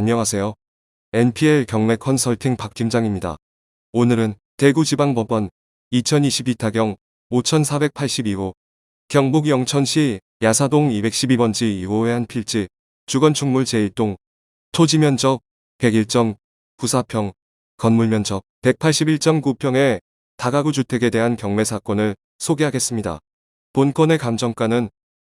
안녕하세요. NPL 경매 컨설팅 박 팀장입니다. 오늘은 대구지방법원 2022 타경 5482호 경북 영천시 야사동 212번지 2호의 한 필지 주건축물 제1동 토지 면적 101점 94평 건물 면적 181.9평의 다가구 주택에 대한 경매 사건을 소개하겠습니다. 본건의 감정가는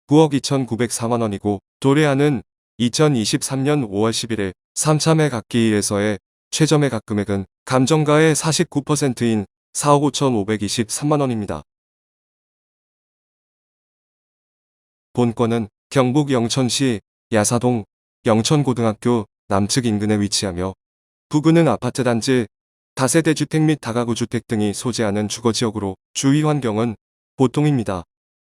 9억 2,904만 원이고 도래하는 2023년 5월 11일 3참회 각기일에서의 최저 매 각 금액은 감정가의 49%인 4억 5,523만 원입니다. 본건은 경북 영천시 야사동 영천고등학교 남측 인근에 위치하며 부근은 아파트 단지, 다세대 주택 및 다가구 주택 등이 소재하는 주거지역으로 주위 환경은 보통입니다.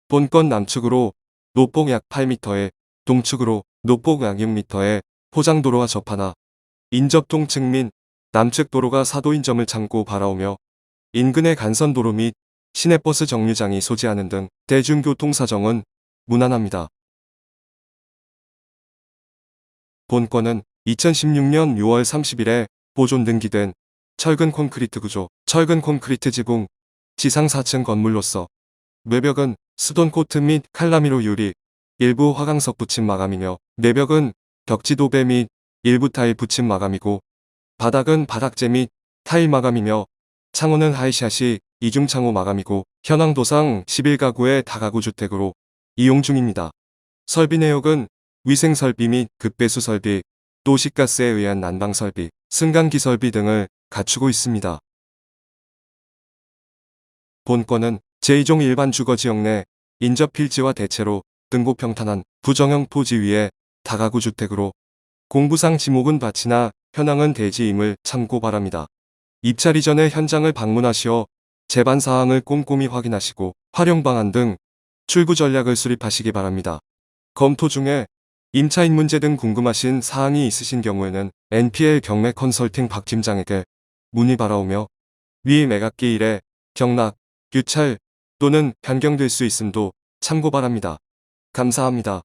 본건 남측으로 노폭 약 8m에 동측으로 노폭 약 6m에 포장도로와 접하나 인접 동측 및 남측 도로가 사도인 점을 참고 바라오며 인근의 간선도로 및 시내버스 정류장이 소재하는 등 대중교통 사정은 무난합니다. 본건은 2016년 6월 30일에 보존 등기된 철근 콘크리트 구조, 철근 콘크리트 지붕, 지상 4층 건물로서 외벽은 수돈 코트 및 칼라미로 유리, 일부 화강석 붙임 마감이며 내벽은 벽지 도배 및 일부 타일 붙임 마감이고 바닥은 바닥재 및 타일 마감이며 창호는 하이샷이 이중 창호 마감이고 현황 도상 11가구의 다가구 주택으로 이용 중입니다. 설비 내역은 위생 설비 및 급배수 설비, 도시가스에 의한 난방 설비, 승강기 설비 등을 갖추고 있습니다. 본건은 제2종 일반 주거지역 내 인접 필지와 대체로 등고 평탄한 부정형 토지 위에 다가구 주택으로 공부상 지목은 밭이나 현황은 대지임을 참고 바랍니다. 입찰 이전에 현장을 방문하시어 재반 사항을 꼼꼼히 확인하시고 활용 방안 등 출구 전략을 수립하시기 바랍니다. 검토 중에 임차인 문제 등 궁금하신 사항이 있으신 경우에는 NPL 경매 컨설팅 박 팀장에게 문의 바라오며 위 매각기 일에 경락, 유찰 또는 변경될 수 있음도 참고 바랍니다. 감사합니다.